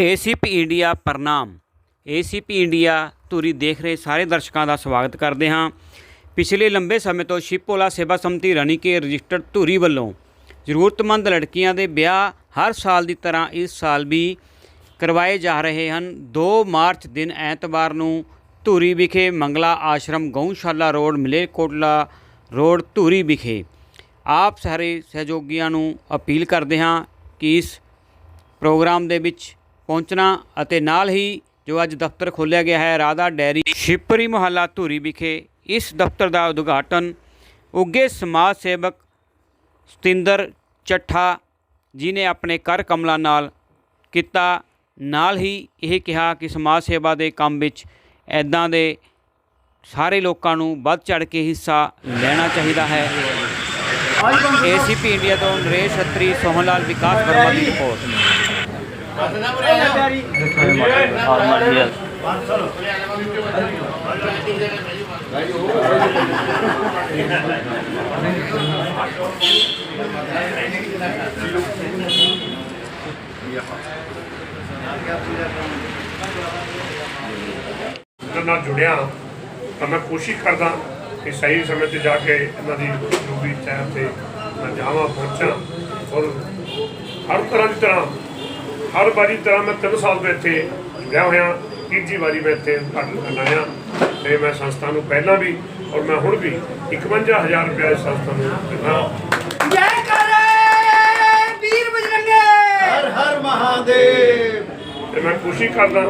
ACP India ਪ੍ਰਣਾਮ। ACP India Dhuri ਦੇਖ ਰਹੇ ਸਾਰੇ ਦਰਸ਼ਕਾਂ ਦਾ ਸਵਾਗਤ ਕਰਦੇ ਹਾਂ। ਪਿਛਲੇ ਲੰਬੇ ਸਮੇਂ ਤੋਂ ਸ਼ਿਵਪੋਲਾ ਸੇਵਾ ਸਮਤੀ ਰਣੀਕੇ ਰਜਿਸਟਰਡ ਧੂਰੀ ਵੱਲੋਂ ਜ਼ਰੂਰਤਮੰਦ ਲੜਕੀਆਂ ਦੇ ਵਿਆਹ ਹਰ ਸਾਲ ਦੀ ਤਰ੍ਹਾਂ ਇਸ ਸਾਲ ਵੀ ਕਰਵਾਏ ਜਾ ਰਹੇ ਹਨ। 2 ਮਾਰਚ ਦਿਨ ਐਤਵਾਰ ਨੂੰ ਧੂਰੀ ਵਿਖੇ ਮੰਗਲਾ ਆਸ਼ਰਮ ਗਊਸ਼ਾਲਾ ਰੋਡ, ਮਲੇਰਕੋਟਲਾ ਰੋਡ, ਧੂਰੀ ਵਿਖੇ ਆਪ ਸਾਰੇ ਸਹਿਯੋਗੀਆਂ ਨੂੰ ਅਪੀਲ ਕਰਦੇ ਹਾਂ ਕਿ ਇਸ ਪ੍ਰੋਗਰਾਮ ਦੇ ਵਿੱਚ ਪਹੁੰਚਣਾ ਅਤੇ ਨਾਲ ਹੀ ਜੋ ਅੱਜ ਦਫ਼ਤਰ ਖੋਲ੍ਹਿਆ ਗਿਆ ਹੈ, ਰਾਧਾ ਡੈਰੀ ਸ਼ਿਪਰੀ ਮੁਹੱਲਾ ਧੂਰੀ ਵਿਖੇ ਇਸ ਦਫ਼ਤਰ ਦਾ ਉਦਘਾਟਨ ਉੱਗੇ ਸਮਾਜ ਸੇਵਕ ਸਤਿੰਦਰ ਚੱਠਾ ਜੀ ਨੇ ਆਪਣੇ ਕਰ ਕਮਲਾਂ ਨਾਲ ਕੀਤਾ। ਨਾਲ ਹੀ ਇਹ ਕਿਹਾ ਕਿ ਸਮਾਜ ਸੇਵਾ ਦੇ ਕੰਮ ਵਿੱਚ ਐਦਾਂ ਦੇ ਸਾਰੇ ਲੋਕਾਂ ਨੂੰ ਵੱਧ ਚੜ ਕੇ ਹਿੱਸਾ ਲੈਣਾ ਚਾਹੀਦਾ ਹੈ। ਏਸੀਪੀ ਇੰਡੀਆ ਤੋਂ ਨਰੇਸ਼ ਛਤਰੀ ਸੋਹਨ ਲਾਲ ਵਿਕਾਸ ਵਰਮਾ ਦੀ ਰਿਪੋਰਟ। ਇਹਨਾਂ ਨਾਲ ਜੁੜਿਆ ਤਾਂ ਮੈਂ ਕੋਸ਼ਿਸ਼ ਕਰਦਾ ਕਿ ਸਹੀ ਸਮੇਂ ਤੇ ਜਾ ਕੇ ਇਹਨਾਂ ਦੀ ਜੋ ਵੀ ਟਾਈਮ ਤੇ ਮੈਂ ਜਾਵਾਂ, ਪਹੁੰਚਾਂ ਔਰ ਹਰ ਤਰ੍ਹਾਂ ਦੀ ਤਰ੍ਹਾਂ ਹਰ ਵਾਰੀ ਤਰ੍ਹਾਂ ਮੈਂ 3 ਸਾਲ ਤੋਂ ਇੱਥੇ ਜੁੜਿਆ ਹੋਇਆ ਤੀਜੀ ਵਾਰੀ ਮੈਂ ਇੱਥੇ ਉਦਘਾਟਨ ਕਰਨ ਆਇਆ ਤੇ ਮੈਂ ਸੰਸਥਾ ਨੂੰ ਪਹਿਲਾਂ ਵੀ ਔਰ ਮੈਂ ਹੁਣ ਵੀ 51000 ਰੁਪਏ ਇਸ ਸੰਸਥਾ ਨੂੰ ਦਿੰਦਾ। ਜੈ ਕਰੇ ਵੀਰ ਬਜਰੰਗੇ। ਹਰ ਹਰ ਮਹਾਦੇਵ। ਤੇ ਮੈਂ ਕੋਸ਼ਿਸ਼ ਕਰਦਾ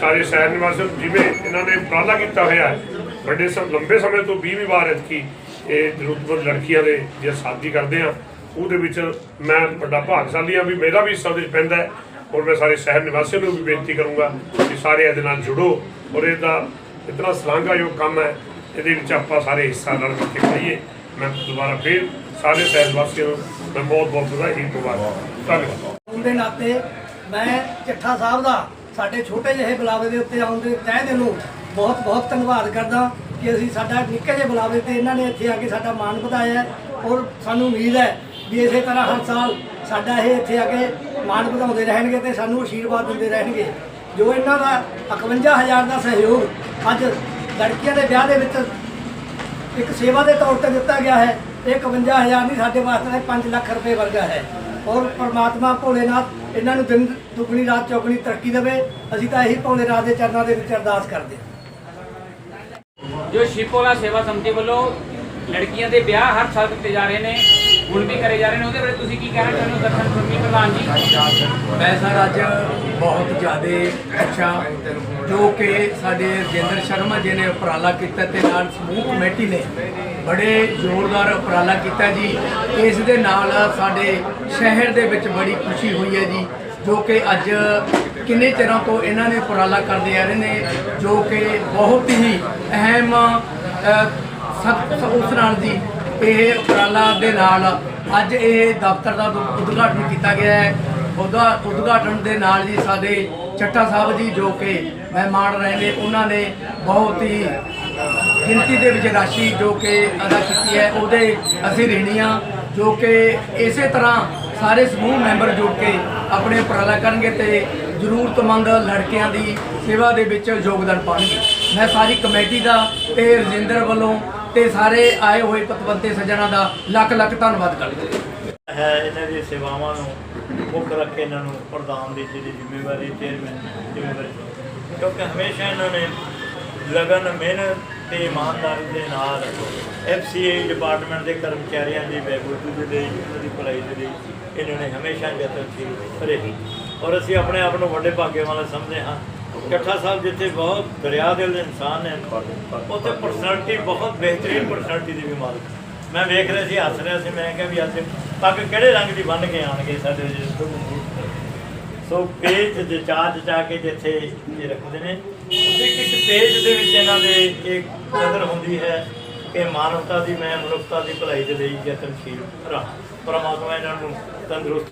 ਸਾਰੇ ਸ਼ਹਿਰ ਨਿਵਾਸੀਆਂ ਜਿਵੇਂ ਇਹਨਾਂ ਨੇ ਉਪਰਾਲਾ ਕੀਤਾ ਹੋਇਆ ਹੈ ਵੱਡੇ ਸਮ ਲੰਬੇ ਸਮੇਂ ਤੋਂ 20ਵੀਂ ਵਾਰ ਐਤਕੀ ਇਹ ਜ਼ਰੂਰਤਮੰਦ ਲੜਕੀਆਂ ਦੇ ਜੇ ਸ਼ਾਦੀ ਕਰਦੇ ਆ ਉਹਦੇ ਵਿੱਚ ਮੈਂ ਵੱਡਾ ਭਾਗਸ਼ਾਲੀ ਆ ਵੀ ਮੇਰਾ ਵੀ ਹਿੱਸਾ ਉਹਦੇ ਵਿੱਚ ਪੈਂਦਾ ਹੈ। ਔਰ ਮੈਂ ਸਾਰੇ ਸ਼ਹਿਰ ਨਿਵਾਸੀਆਂ ਨੂੰ ਵੀ ਬੇਨਤੀ ਕਰੂੰਗਾ ਕਿ ਸਾਰੇ ਇਹਦੇ ਨਾਲ ਜੁੜੋ ਔਰ ਇਹਦਾ ਇਤਨਾ ਸ਼ਲਾਘਾਯੋਗ ਕੰਮ ਹੈ, ਇਹਦੇ ਵਿੱਚ ਆਪਾਂ ਸਾਰੇ ਹਿੱਸਾ ਨਾਲ ਮਿਲ ਕੇ ਕਰੀਏ। ਮੈਂ ਦੁਬਾਰਾ ਫੇਰ ਸਾਰੇ ਸ਼ਹਿਰ ਨਿਵਾਸੀਆਂ ਨੂੰ ਮੈਂ ਬਹੁਤ ਬਹੁਤ ਵਧਾਈ ਮੁਬਾਰਕ ਧੰਨਵਾਦ। ਹੋਣ ਦੇ ਨਾਤੇ ਮੈਂ ਚੱਠਾ ਸਾਹਿਬ ਦਾ, ਸਾਡੇ ਛੋਟੇ ਜਿਹੇ ਬੁਲਾਵੇ ਦੇ ਉੱਤੇ ਆਉਣ ਦੇ ਤਹਿ ਦਿਲੋਂ ਬਹੁਤ ਬਹੁਤ ਧੰਨਵਾਦ ਕਰਦਾ ਕਿ ਅਸੀਂ ਸਾਡਾ ਨਿੱਕੇ ਜਿਹੇ ਬੁਲਾਵੇ ਤੇ ਇਹਨਾਂ ਨੇ ਇੱਥੇ ਆ ਕੇ ਸਾਡਾ ਮਾਣ ਵਧਾਇਆ ਔਰ ਸਾਨੂੰ ਉਮੀਦ ਹੈ ਵੀ ਇਸੇ ਤਰ੍ਹਾਂ ਹਰ ਸਾਲ ਸਾਡਾ ਇਹ ਇੱਥੇ ਆ ਕੇ ਮਾਣ ਵਧਾਉਂਦੇ ਰਹਿਣਗੇ ਤੇ ਸਾਨੂੰ ਆਸ਼ੀਰਵਾਦ ਦਿੰਦੇ ਰਹਿਣਗੇ। ਜੋ ਇਹਨਾਂ ਦਾ 51000 ਦਾ ਸਹਿਯੋਗ ਅੱਜ ਲੜਕੀਆਂ ਦੇ ਵਿਆਹ ਦੇ ਵਿੱਚ ਇੱਕ ਸੇਵਾ ਦੇ ਤੌਰ ਤੇ ਦਿੱਤਾ ਗਿਆ ਹੈ, ਇਹ 51000 ਨਹੀਂ, ਸਾਡੇ ਵਾਸਤੇ 5 ਲੱਖ ਰੁਪਏ ਵਰਗਾ ਹੈ। ਔਰ ਪਰਮਾਤਮਾ ਭੋਲੇਨਾਥ ਇਹਨਾਂ ਨੂੰ ਦਿਨ ਦੁਗਣੀ, ਰਾਤ ਚੌਗਣੀ ਤਰੱਕੀ ਦੇਵੇ। ਅਸੀਂ ਤਾਂ ਇਹੀ ਭੋਲੇਨਾਥ ਦੇ ਚਰਨਾਂ ਦੇ ਵਿੱਚ ਅਰਦਾਸ ਕਰਦੇ ਹਾਂ। ਜੋ ਸ਼ਿਵਪੋਲਾ ਸੇਵਾ ਸਮਿਤੀ ਵੱਲੋਂ ਲੜਕੀਆਂ ਦੇ ਵਿਆਹ ਹਰ ਸਾਲ ਕੀਤੇ ਜਾ ਰਹੇ ਨੇ ਹੁਣ ਵੀ ਕਰੇ ਜਾ ਰਹੇ ਨੇ ਉਹਦੇ ਬਾਰੇ ਤੁਸੀਂ ਕੀ ਕਹਿਣਾ ਚਾਹੁੰਦੇ ਹੋ ਦਰਸ਼ਨ ਸੁਰਮੀ ਪ੍ਰਧਾਨ ਜੀ? ਮੈਂ ਸਰ ਅੱਜ ਬਹੁਤ ਜ਼ਿਆਦਾ ਅੱਛਾ ਜੋ ਕਿ ਸਾਡੇ ਰਜਿੰਦਰ ਸ਼ਰਮਾ ਜੀ ਨੇ ਉਪਰਾਲਾ ਕੀਤਾ ਤੇ ਨਾਲ ਸਮੂਹ ਕਮੇਟੀ ਨੇ ਬੜੇ ਜ਼ੋਰਦਾਰ ਉਪਰਾਲਾ ਕੀਤਾ ਜੀ। ਇਸ ਦੇ ਨਾਲ ਸਾਡੇ ਸ਼ਹਿਰ ਦੇ ਵਿੱਚ ਬੜੀ ਖੁਸ਼ੀ ਹੋਈ ਹੈ ਜੀ ਜੋ ਕਿ ਅੱਜ ਕਿੰਨੇ ਚਿਰਾਂ ਤੋਂ ਇਹਨਾਂ ਨੇ ਉਪਰਾਲਾ ਕਰਦੇ ਆ ਰਹੇ ਨੇ ਜੋ ਕਿ ਬਹੁਤ ਹੀ ਅਹਿਮ ਅ, ਉਸ ਨਾਲ ਜੀ। ਇਹ ਉਪਰਾਲਾ ਦੇ ਨਾਲ ਅੱਜ ਇਹ ਦਫ਼ਤਰ ਦਾ ਉਦਘਾਟਨ ਕੀਤਾ ਗਿਆ ਹੈ। ਉਹਦਾ ਉਦਘਾਟਨ ਦੇ ਨਾਲ ਜੀ ਸਾਡੇ ਚੱਟਾ ਸਾਹਿਬ ਜੀ ਜੋ ਕਿ ਮਹਿਮਾਨ ਰਹੇ ਨੇ, ਉਹਨਾਂ ਨੇ ਬਹੁਤ ਹੀ ਗਿਣਤੀ ਦੇ ਵਿੱਚ ਰਾਸ਼ੀ ਜੋ ਕਿ ਅਦਾ ਕੀਤੀ ਹੈ, ਉਹਦੇ ਅਸੀਂ ਰਿਣੀ ਹਾਂ ਜੋ ਕਿ ਇਸੇ ਤਰ੍ਹਾਂ ਸਾਰੇ ਸਮੂਹ ਮੈਂਬਰ ਜੁੜ ਕੇ ਆਪਣੇ ਉਪਰਾਲਾ ਕਰਨਗੇ ਤੇ ਜ਼ਰੂਰਤਮੰਦ ਲੜਕਿਆਂ ਦੀ ਸੇਵਾ ਦੇ ਵਿੱਚ ਯੋਗਦਾਨ ਪਾਉਣਗੇ। ਮੈਂ ਸਾਰੀ ਕਮੇਟੀ ਦਾ ਤੇ ਰਜਿੰਦਰ ਵੱਲੋਂ ਤੇ ਸਾਰੇ ਆਏ ਹੋਏ ਪਤਵੰਤੇ ਸੱਜਣਾ ਦਾ ਲੱਖ ਲੱਖ ਧੰਨਵਾਦ ਕਰਦਾ ਹੈ। ਇਹਨਾਂ ਦੀ ਸੇਵਾਵਾਂ ਨੂੰ ਮੁੱਖ ਰੱਖ ਕੇ ਇਹਨਾਂ ਨੂੰ ਪ੍ਰਧਾਨ ਦੀ ਜਿਹੜੀ ਜ਼ਿੰਮੇਵਾਰੀ ਚੇਅਰਮੈਨ ਜ਼ਿੰਮੇਵਾਰੀ। ਕਿਉਂਕਿ ਹਮੇਸ਼ਾ ਇਹਨਾਂ ਨੇ ਲਗਨ, ਮਿਹਨਤ ਤੇ ਇਮਾਨਦਾਰੀ ਦੇ ਨਾਲ ਐਫਸੀਏ ਡਿਪਾਰਟਮੈਂਟ ਦੇ ਕਰਮਚਾਰੀਆਂ ਦੀ ਬਹਿਬੂਦੀ ਦੇ ਲਈ ਉਹਨਾਂ ਦੀ ਭਲਾਈ ਦੇ ਲਈ ਇਹਨਾਂ ਨੇ ਹਮੇਸ਼ਾ ਯਤਨਸ਼ੀਲ ਰਹੇ। ਔਰ ਅਸੀਂ ਆਪਣੇ ਆਪ ਨੂੰ ਵੱਡੇ ਭਾਗੇ ਵਾਲਾ ਸਮਝਦੇ ਹਾਂ ਇਕੱਠਾ ਸਾਹਿਬ ਜਿੱਥੇ ਬਹੁਤ ਦਰਿਆ ਦਿਲ ਦੇ ਇਨਸਾਨ ਨੇ, ਉੱਥੇ ਪਰਸਨੈਲਿਟੀ ਬਹੁਤ ਬਿਹਤਰੀਨ ਪਰਸਨੈਲਿਟੀ ਦੀ ਵੀ ਮਾਲਕ ਮੈਂ ਵੇਖ ਰਿਹਾ ਸੀ, ਹੱਸ ਰਿਹਾ ਸੀ, ਮੈਂ ਕਿਹਾ ਵੀ ਅੱਜ ਪੱਗ ਕਿਹੜੇ ਰੰਗ ਦੀ ਬੰਨ ਕੇ ਆਣਗੇ ਸਾਡੇ ਜਿਹੜੇ ਸੋ ਪੇਜ ਦੇ ਚਾਰਜ ਚਾ ਕੇ ਜਿੱਥੇ ਇਹ ਰੱਖਦੇ ਨੇ, ਇੱਕ ਇੱਕ ਪੇਜ ਦੇ ਵਿੱਚ ਇਹਨਾਂ ਦੇ ਇੱਕ ਕਦਰ ਹੁੰਦੀ ਹੈ ਕਿ ਮਾਨਵਤਾ ਦੀ, ਮੈਂ ਮਨੁੱਖਤਾ ਦੀ ਭਲਾਈ ਦੇ ਲਈ ਯਤਨਸ਼ੀਲ ਰਹਾਂ। ਪਰਮਾਤਮਾ ਇਹਨਾਂ ਨੂੰ ਤੰਦਰੁਸਤ